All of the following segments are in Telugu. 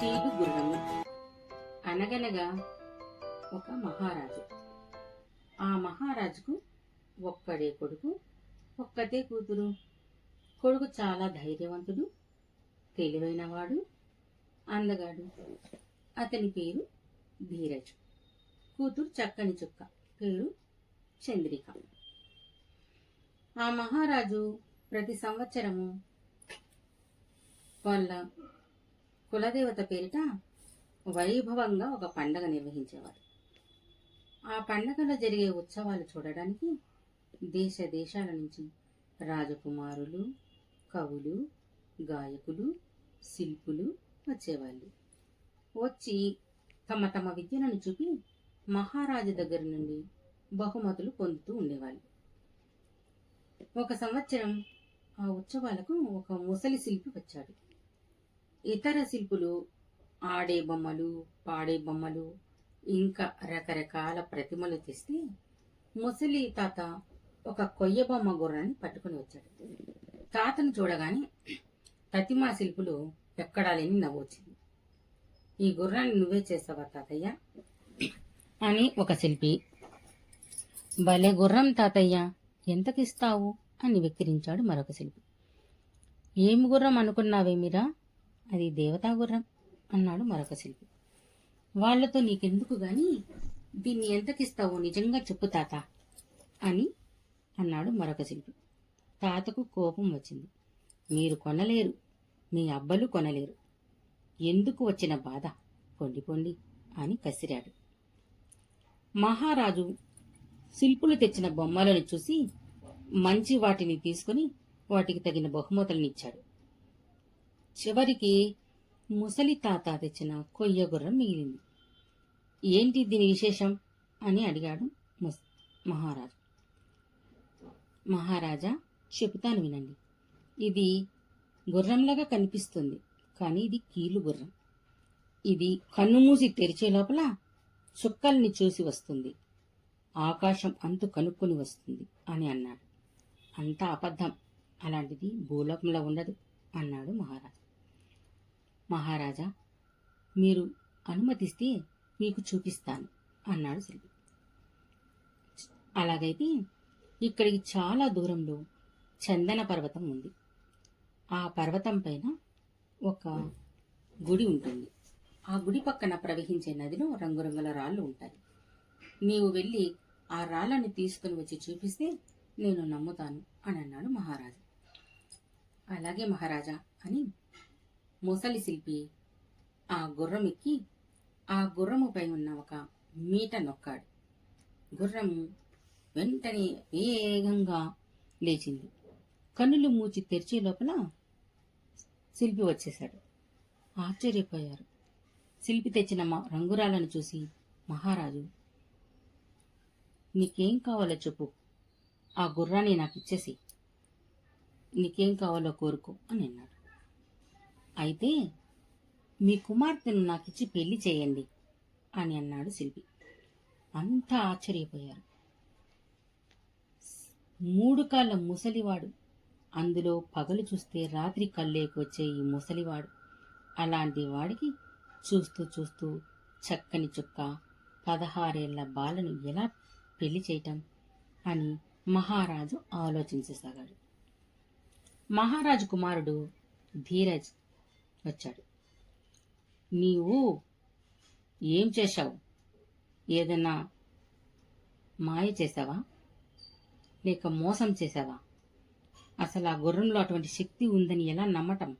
తీరు గుర్రము. అనగనగా ఒక మహారాజు. ఆ మహారాజుకు ఒక్కడే కొడుకు ఒక్కతే కూతురు. కొడుకు చాలా ధైర్యవంతుడు తెలివైనవాడు అందగాడు. అతని పేరు ధీరజ్. కూతురు చక్కని చుక్క పేరు చంద్రిక. ఆ మహారాజు ప్రతి సంవత్సరము వాళ్ళ కులదేవత పేరిట వైభవంగా ఒక పండగ నిర్వహించేవారు. ఆ పండగలో జరిగే ఉత్సవాలు చూడడానికి దేశ దేశాల నుంచి రాజకుమారులు కవులు గాయకులు శిల్పులు వచ్చేవాళ్ళు. వచ్చి తమ తమ విద్యలను చూపి మహారాజు దగ్గర నుండి బహుమతులు పొందుతూ ఉండేవాళ్ళు. ఒక సంవత్సరం ఆ ఉత్సవాలకు ఒక ముసలి శిల్పి వచ్చాడు. ఇతర శిల్పులు ఆడే బొమ్మలు పాడే బొమ్మలు ఇంకా రకరకాల ప్రతిమలు తెస్తే ముసలి తాత ఒక కొయ్య బొమ్మ గుర్రాన్ని పట్టుకుని వచ్చాడు. తాతను చూడగానే ప్రతిమా శిల్పులు ఎక్కడా లేని నవ్వు వచ్చింది. ఈ గుర్రాన్ని నువ్వే చేస్తావా తాతయ్య? అని ఒక శిల్పి భలే గుర్రం తాతయ్య ఎంతకిస్తావు? అని వెక్కిరించాడు మరొక శిల్పి. ఏం గుర్రం అనుకున్నావేమిరా అది దేవతా గుర్రం అన్నాడు మరొక శిల్పి. వాళ్ళతో నీకెందుకు గాని దీన్ని ఎంతకిస్తావో నిజంగా చెప్పు తాత అని అన్నాడు మరొక శిల్పి. తాతకు కోపం వచ్చింది. మీరు కొనలేరు. మీ అబ్బలు కొనలేరు. ఎందుకు వచ్చిన బాధ? పొండి పొండి అని కసిరాడు. మహారాజు శిల్పులు తెచ్చిన బొమ్మలను చూసి మంచి వాటిని తీసుకుని వాటికి తగిన బహుమతులనిచ్చాడు చివరికి ముసలి తాత తెచ్చిన కొయ్య గుర్రం మిగిలింది. ఏంటి దీని విశేషం? అని అడిగాడు ముస్ మహారాజు. మహారాజా చెబుతాను వినండి. ఇది గుర్రంలాగా కనిపిస్తుంది కానీ ఇది కీలు గుర్రం. ఇది కన్ను మూసి తెరిచే లోపల చుక్కల్ని చూసి వస్తుంది. ఆకాశం అంతు కనుక్కొని వస్తుంది అని అన్నాడు. అంతా అబద్ధం. అలాంటిది భూలోకంలో ఉండదు అన్నాడు మహారాజు. మహారాజా మీరు అనుమతిస్తే మీకు చూపిస్తాను అన్నాడు శిల్పి. అలాగైతే ఇక్కడికి చాలా దూరంలో చందన పర్వతం ఉంది. ఆ పర్వతం పైన ఒక గుడి ఉంటుంది. ఆ గుడి పక్కన ప్రవహించే నదిలో రంగురంగుల రాళ్ళు ఉంటాయి. నీవు వెళ్ళి ఆ రాళ్ళని తీసుకుని వచ్చి చూపిస్తే నేను నమ్ముతాను అని అన్నాడు మహారాజు. అలాగే మహారాజా అని ముసలి శిల్పి. ఆ గుర్రం ఎక్కి ఆ గుర్రముపై ఉన్న ఒక మీట నొక్కాడు. గుర్రము వెంటనే వేగంగా లేచింది. కన్నులు మూచి తెరిచే లోపల శిల్పి వచ్చేశాడు. ఆశ్చర్యపోయారు. శిల్పి తెచ్చిన మా రంగురాలను చూసి మహారాజు నీకేం కావాలో చెప్పు. ఆ గుర్రాన్ని నాకు ఇచ్చేసి నీకేం కావాలో కోరుకో అని అన్నాడు. అయితే మీ కుమార్తెను నాకిచ్చి పెళ్ళి చేయండి అని అన్నాడు శిల్పి. అంతా ఆశ్చర్యపోయారు. మూడు కాళ్ళ ముసలివాడు అందులో పగలు చూస్తే రాత్రి కళ్ళేకి వచ్చే ఈ ముసలివాడు అలాంటి వాడికి చూస్తూ చూస్తూ చక్కని చుక్క పదహారేళ్ళ బాలను ఎలా పెళ్ళి చేయటం అని మహారాజు ఆలోచించసాగాడు. మహారాజు కుమారుడు ధీరజ్ వచ్చాడు. నీవు ఏం చేశావు? ఏదన్నా మాయ చేశావా? లేక మోసం చేశావా? అసలు ఆ గుర్రంలో అటువంటి శక్తి ఉందని ఎలా నమ్మటం?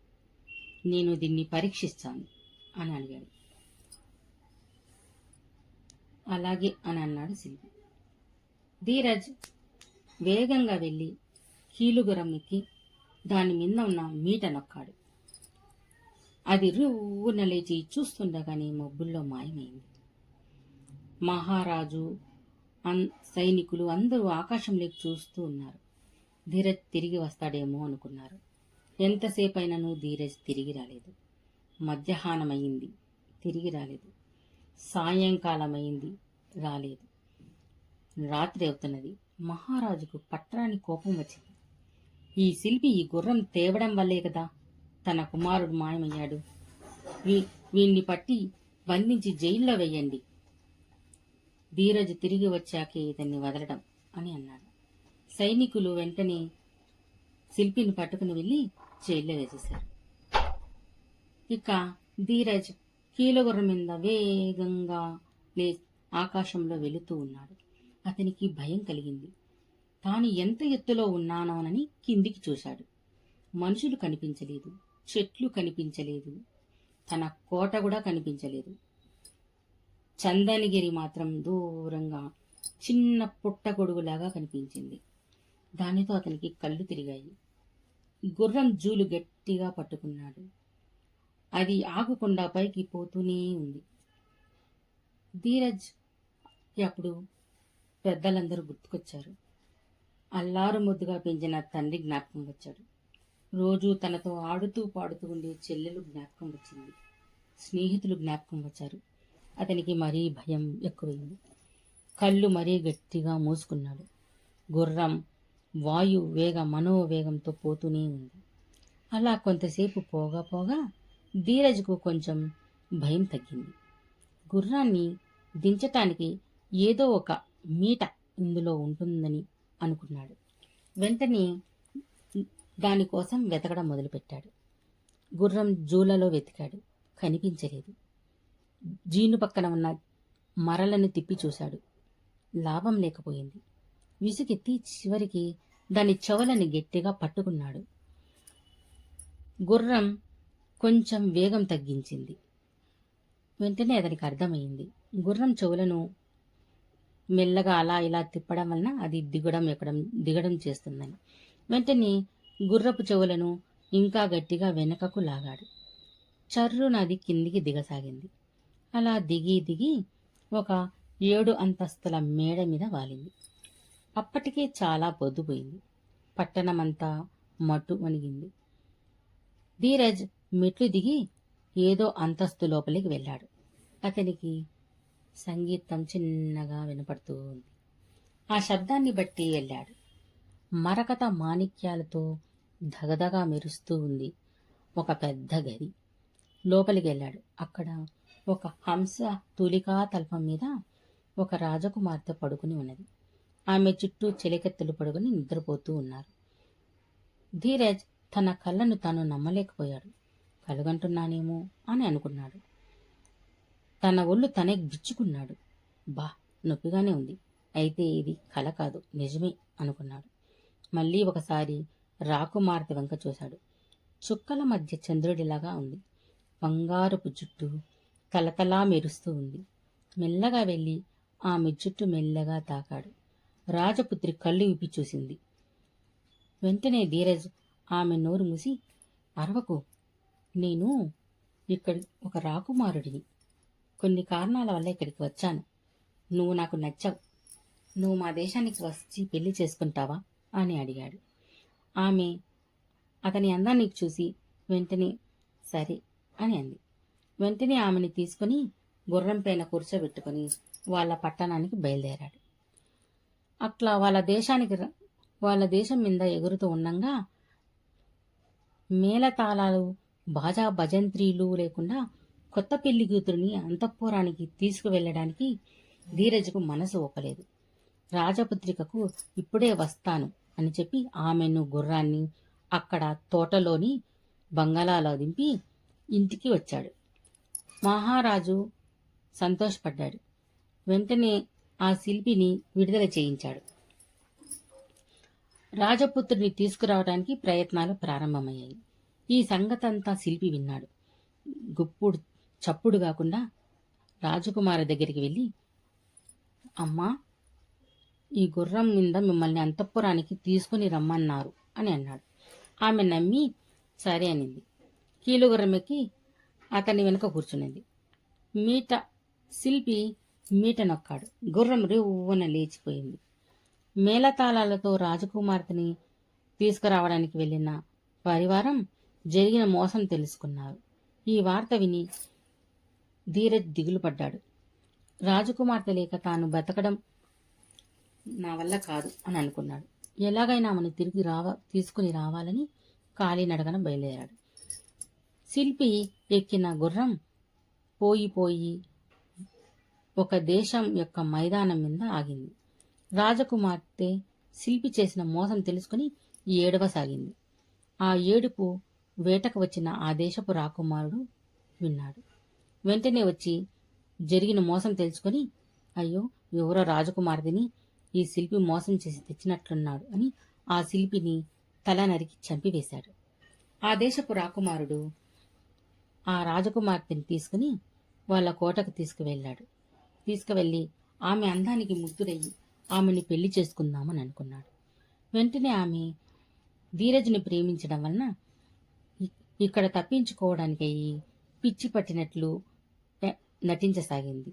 నేను దీన్ని పరీక్షిస్తాను అని అడిగాడు. అలాగే అని అన్నాడు శిల్పి ధీరజ్ వేగంగా వెళ్ళి కీలుగురం ఎక్కి దాని మీద ఉన్న మీట నొక్కాడు. అది రువ్వున లేచి చూస్తుండగానే మబ్బుల్లో మాయమైంది. మహారాజు అన్ సైనికులు అందరూ ఆకాశంలోకి చూస్తూ ఉన్నారు. ధీరజ్ తిరిగి వస్తాడేమో అనుకున్నారు. ఎంతసేపైనను ధీరజ్ తిరిగి రాలేదు. మధ్యాహ్నమయ్యింది తిరిగి రాలేదు. సాయంకాలమైంది రాలేదు. రాత్రి అవుతున్నది. మహారాజుకు పట్టరాని కోపం వచ్చింది. ఈ శిల్పి ఈ గుర్రం తేవడం వల్లే కదా. తన కుమారుడు మాయమయ్యాడు. వీ వీణ్ణి పట్టి బంధించి జైల్లో వెయ్యండి ధీరజ్ తిరిగి వచ్చాకే ఇతన్ని వదలడం అని అన్నాడు. సైనికులు వెంటనే శిల్పిని పట్టుకుని వెళ్ళి జైల్లో వేసేశారు. ఇక ధీరజ్ కీలుగుర్రం మీద వేగంగా లే ఆకాశంలో వెళుతూ ఉన్నాడు. అతనికి భయం కలిగింది. తాను ఎంత ఎత్తులో ఉన్నానోనని కిందికి చూశాడు. మనుషులు కనిపించలేదు. చెట్లు కనిపించలేదు. తన కోట కూడా కనిపించలేదు. చందనగిరి మాత్రం దూరంగా చిన్న పుట్టగొడుగులాగా కనిపించింది. దానితో అతనికి కళ్ళు తిరిగాయి. గుర్రం జూలు గట్టిగా పట్టుకున్నాడు. అది ఆగకుండా పైకి పోతూనే ఉంది. ధీరజ్ అప్పుడు పెద్దలందరూ గుర్తుకొచ్చారు. అల్లారు ముద్దుగా పెంచిన తండ్రి జ్ఞాపకం వచ్చాడు. రోజు తనతో ఆడుతూ పాడుతూ ఉండే చెల్లెలు జ్ఞాపకం వచ్చింది. స్నేహితులు జ్ఞాపకం వచ్చారు. అతనికి మరీ భయం ఎక్కువైంది. కళ్ళు మరీ గట్టిగా మూసుకున్నాడు. గుర్రం వాయు వేగ మనోవేగంతో పోతూనే ఉంది. అలా కొంతసేపు పోగా పోగా ధీరజ్కు కొంచెం భయం తగ్గింది. గుర్రాన్ని దించటానికి ఏదో ఒక మీట ఇందులో ఉంటుందని అనుకున్నాడు. వెంటనే దానికోసం వెతకడం మొదలుపెట్టాడు. గుర్రం జూలలో వెతికాడు. కనిపించలేదు. జీను పక్కన ఉన్న మరలను తిప్పి చూశాడు. లాభం లేకపోయింది. విసుగెత్తి చివరికి దాని చెవులని గట్టిగా పట్టుకున్నాడు. గుర్రం కొంచెం వేగం తగ్గించింది. వెంటనే అతనికి అర్థమైంది. గుర్రం చెవులను మెల్లగా అలా ఇలా తిప్పడం వలన అది దిగడం ఎక్కడం దిగడం చేస్తుందని. వెంటనే గుర్రపు చెవులను ఇంకా గట్టిగా వెనకకు లాగాడు. చర్రు నది కిందికి దిగసాగింది. అలా దిగి దిగి ఒక ఏడు అంతస్తుల మేడ మీద వాలింది. అప్పటికే చాలా పొద్దుపోయింది పట్టణమంతా మట్టు వణిగింది. ధీరజ్ మెట్లు దిగి ఏదో అంతస్తు లోపలికి వెళ్ళాడు. అతనికి సంగీతం చిన్నగా వినపడుతూ ఉంది. ఆ శబ్దాన్ని బట్టి వెళ్ళాడు. మరకత మాణిక్యాలతో ధగధగా మెరుస్తూ ఉంది ఒక పెద్ద గది. లోపలికి వెళ్ళాడు. అక్కడ ఒక హంస తూలికా తల్పం మీద ఒక రాజకుమార్తె పడుకుని ఉన్నది. ఆమె చుట్టూ చెలికెత్తలు పడుకుని నిద్రపోతూ ఉన్నారు. ధీరజ్ తన కళ్ళను తాను నమ్మలేకపోయాడు. కలుగంటున్నానేమో అని అనుకున్నాడు. తన ఒళ్ళు తనే గిచ్చుకున్నాడు. బా నొప్పిగానే ఉంది. అయితే ఇది కల కాదు. నిజమే అనుకున్నాడు. మళ్ళీ ఒకసారి రాకుమార్తె వెంక చూశాడు. చుక్కల మధ్య చంద్రుడిలాగా ఉంది. బంగారపు జుట్టు తలతలా మెరుస్తూ ఉంది. మెల్లగా వెళ్ళి ఆమె జుట్టు మెల్లగా తాకాడు. రాజపుత్రి కళ్ళు విప్పి చూసింది. వెంటనే ధీరజ్ ఆమె నోరు మూసి అరవకు నేను ఇక్కడ ఒక రాకుమారుడిని. కొన్ని కారణాల వల్ల ఇక్కడికి వచ్చాను. నువ్వు నాకు నచ్చావు. నువ్వు మా దేశానికి వచ్చి పెళ్ళి చేసుకుంటావా? అని అడిగాడు. ఆమె అతని అందాన్ని చూసి వెంటనే సరే అని అంది. వెంటనే ఆమెని తీసుకుని గుర్రం పైన కూర్చోబెట్టుకుని వాళ్ళ పట్టణానికి బయలుదేరాడు. అట్లా వాళ్ళ దేశానికి ర- వాళ్ళ దేశం మీద ఎగురుతూ ఉండంగా మేళతాళాలు బాజా భజంత్రీలు లేకుండా కొత్త పెళ్ళి కూతురిని అంతఃపురానికి తీసుకువెళ్ళడానికి ధీరజ్కు మనసు ఒప్పలేదు. రాజపుత్రికకు ఇప్పుడే వస్తాను. అని చెప్పి ఆమెను గుర్రాన్ని అక్కడ తోటలోని బంగళాలో దింపి ఇంటికి వచ్చాడు. మహారాజు సంతోషపడ్డాడు. వెంటనే ఆ శిల్పిని విడుదల చేయించాడు. రాజపుత్రుని తీసుకురావడానికి ప్రయత్నాలు ప్రారంభమయ్యాయి. ఈ సంగతంతా శిల్పి విన్నాడు. గుప్పుడు చప్పుడు కాకుండా రాజకుమారి దగ్గరికి వెళ్ళి అమ్మా ఈ గుర్రం మీద మిమ్మల్ని అంతఃపురానికి తీసుకుని రమ్మన్నారు అని అన్నాడు. ఆమె నమ్మి సరే అనింది. కీలుగుర్రం అతని వెనుక కూర్చునింది. మీట శిల్పి మీట నొక్కాడు. గుర్రం రివ్వున లేచిపోయింది. మేళతాళాలతో రాజకుమార్తెని తీసుకురావడానికి వెళ్ళిన పరివారం జరిగిన మోసం తెలుసుకున్నారు. ఈ వార్త విని ధీరజ్ దిగులు పడ్డాడు రాజకుమార్తె లేక తాను బతకడం నా వల్ల కాదు అని అనుకున్నాడు. ఎలాగైనా ఆమెను తిరిగి రావ తీసుకుని రావాలని కాలినడగన బయలుదేరాడు. శిల్పి ఎక్కిన గుర్రం పోయి పోయి ఒక దేశం యొక్క మైదానం మీద ఆగింది. రాజకుమార్తె శిల్పి చేసిన మోసం తెలుసుకుని ఏడవసాగింది. ఆ ఏడుపు వేటకు వచ్చిన ఆ దేశపు రాకుమారుడు విన్నాడు. వెంటనే వచ్చి జరిగిన మోసం తెలుసుకొని అయ్యో ఎవరో రాజకుమార్తెని ఈ శిల్పి మోసం చేసి తెచ్చినట్లున్నాడు అని ఆ శిల్పిని తల నరికి చంపివేశాడు ఆ దేశపు రాకుమారుడు ఆ రాజకుమార్తెని తీసుకుని వాళ్ళ కోటకు తీసుకువెళ్ళాడు. తీసుకువెళ్ళి ఆమె అందానికి ముగ్ధుడయ్యి ఆమెని పెళ్ళి చేసుకుందామని అనుకున్నాడు. వెంటనే ఆమె ధీరజుని ప్రేమించడం వలన ఇక్కడ తప్పించుకోవడానికి పిచ్చి పట్టినట్లు ఎ- నటించసాగింది.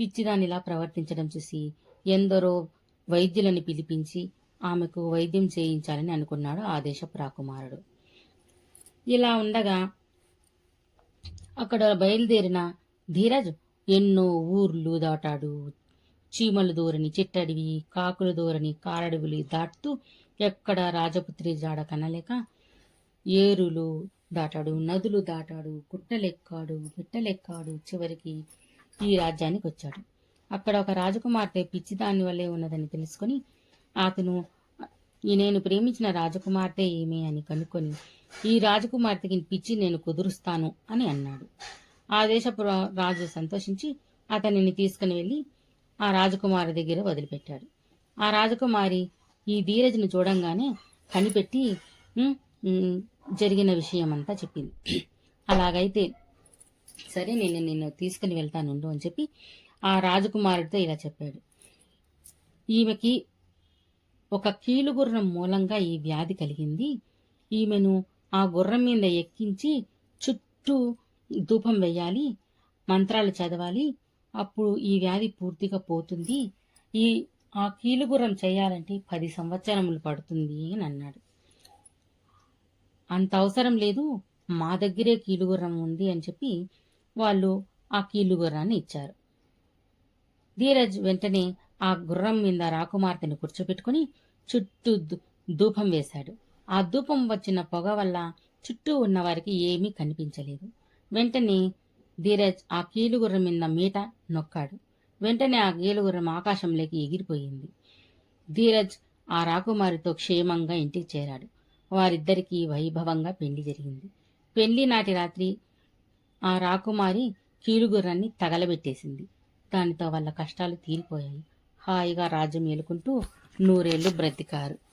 పిచ్చిదానిలా ప్రవర్తించడం చూసి ఎందరో వైద్యులను పిలిపించి ఆమెకు వైద్యం చేయించాలని అనుకున్నాడు ఆదేశ ప్రాకుమారుడు. ఇలా ఉండగా అక్కడ బయలుదేరిన ధీరజ్ ఎన్నో ఊర్లు దాటాడు. చీమలు దూరని చిట్టడివి కాకులు దూరని కారడవిలు దాటుతూ ఎక్కడ రాజపుత్రి జాడ కనలేక ఏరులు దాటాడు నదులు దాటాడు గుట్టలెక్కాడు బిట్టలెక్కాడు చివరికి ఈ రాజ్యానికి వచ్చాడు. అక్కడ ఒక రాజకుమార్తె పిచ్చిదాని వల్లే ఉన్నదని తెలుసుకొని అతను ఈ నేను ప్రేమించిన రాజకుమార్తె ఏమి? అని కనుక్కొని ఈ రాజకుమార్తెకి పిచ్చి నేను కుదురుస్తాను అని అన్నాడు. ఆ దేశపు రాజు సంతోషించి అతనిని తీసుకుని వెళ్ళి ఆ రాజకుమారి దగ్గర వదిలిపెట్టాడు. ఆ రాజకుమారి ఈ ధీరజ్ను చూడంగానే కనిపెట్టి జరిగిన విషయం అంతా చెప్పింది. అలాగైతే సరే నేను నిన్ను తీసుకుని వెళ్తానుండు అని చెప్పి ఆ రాజకుమారుడితో ఇలా చెప్పాడు. ఈమెకి ఒక కీలుగుర్రం మూలంగా ఈ వ్యాధి కలిగింది. ఈమెను ఆ గుర్రం మీద ఎక్కించి చుట్టూ ధూపం వేయాలి మంత్రాలు చదవాలి. అప్పుడు ఈ వ్యాధి పూర్తిగా పోతుంది. ఈ ఆ కీలుగుర్రం చేయాలంటే పది సంవత్సరములు పడుతుంది అని అన్నాడు. అంత అవసరం లేదు మా దగ్గరే కీలుగుర్రం ఉంది అని చెప్పి వాళ్ళు ఆ కీలుగుర్రాన్ని ఇచ్చారు. ధీరజ్ వెంటనే ఆ గుర్రం మీద రాకుమార్తెను కూర్చోబెట్టుకుని చుట్టూ ధూపం వేశాడు. ఆ ధూపం వచ్చిన పొగ వల్ల చుట్టూ ఉన్న వారికి ఏమీ కనిపించలేదు. వెంటనే ధీరజ్ ఆ కీలుగుర్రం మీద మీట నొక్కాడు. వెంటనే ఆ కీలుగుర్రం ఆకాశంలోకి ఎగిరిపోయింది. ధీరజ్ ఆ రాకుమారితో క్షేమంగా ఇంటికి చేరాడు. వారిద్దరికీ వైభవంగా పెళ్ళి జరిగింది. పెళ్ళి నాటి రాత్రి ఆ రాకుమారి కీలుగుర్రాన్ని తగలబెట్టేసింది. దానితో వాళ్ళ కష్టాలు తీరిపోయాయి. హాయిగా రాజ్యం ఏలుకుంటూ నూరేళ్ళు బ్రతికారు.